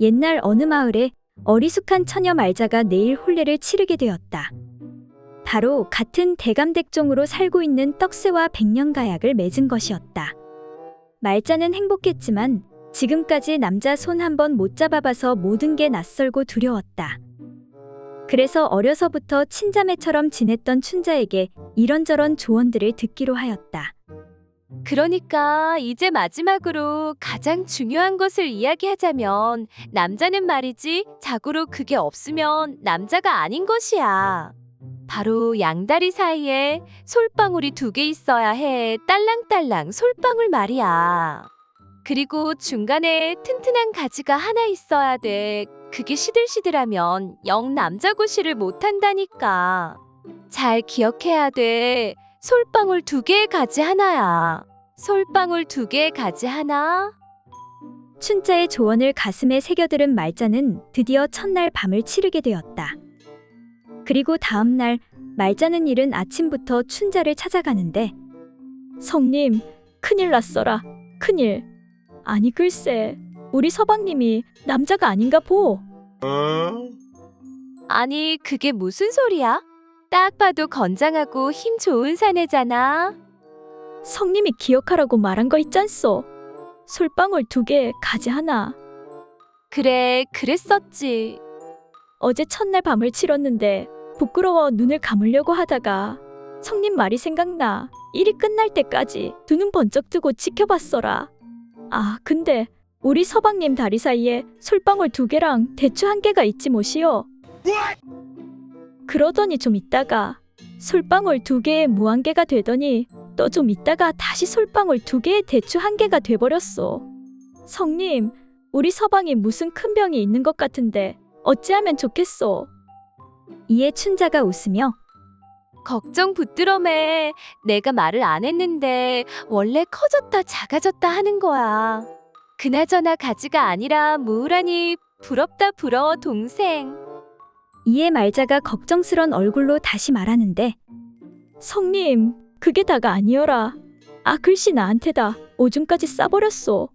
옛날 어느 마을에 어리숙한 처녀 말자가 내일 혼례를 치르게 되었다. 바로 같은 대감댁종으로 살고 있는 떡새와 백년가약을 맺은 것이었다. 말자는 행복했지만 지금까지 남자 손 한 번 못 잡아봐서 모든 게 낯설고 두려웠다. 그래서 어려서부터 친자매처럼 지냈던 춘자에게 이런저런 조언들을 듣기로 하였다. 그러니까 이제 마지막으로 가장 중요한 것을 이야기하자면 남자는 말이지 자고로 그게 없으면 남자가 아닌 것이야. 바로 양다리 사이에 솔방울이 두 개 있어야 해. 딸랑딸랑 솔방울 말이야. 그리고 중간에 튼튼한 가지가 하나 있어야 돼. 그게 시들시들하면 영 남자고시를 못한다니까. 잘 기억해야 돼. 솔방울 두 개의 가지 하나야. 솔방울 두 개의 가지 하나. 춘자의 조언을 가슴에 새겨들은 말자는 드디어 첫날 밤을 치르게 되었다. 그리고 다음 날 말자는 일은 아침부터 춘자를 찾아가는데 성님 큰일 났어라 큰일 아니 글쎄 우리 서방님이 남자가 아닌가 보 아니, 그게 무슨 소리야? 딱 봐도 건장하고 힘 좋은 사내잖아. 성님이 기억하라고 말한 거 있잖소 솔방울 두 개 가지 하나 그래, 그랬었지. 어제 첫날 밤을 치렀는데 부끄러워 눈을 감으려고 하다가 성님 말이 생각나 일이 끝날 때까지 두 눈 번쩍 뜨고 지켜봤어라. 아 근데 우리 서방님 다리 사이에 솔방울 두 개랑 대추 한 개가 있지 뭐시오. 그러더니 좀 있다가 솔방울 두 개에 무 한 개가 되더니 또 좀 있다가 다시 솔방울 두 개에 대추 한 개가 돼버렸소. 성님, 우리 서방이 무슨 큰 병이 있는 것 같은데 어찌하면 좋겠소? 이에 춘자가 웃으며 걱정 붙들어매. 내가 말을 안 했는데 원래 커졌다 작아졌다 하는 거야. 그나저나 가지가 아니라 무우라니 부럽다 부러워 동생. 이에 말자가 걱정스런 얼굴로 다시 말하는데 성님 그게 다가 아니어라. 아 글씨 나한테다. 오줌까지 싸버렸소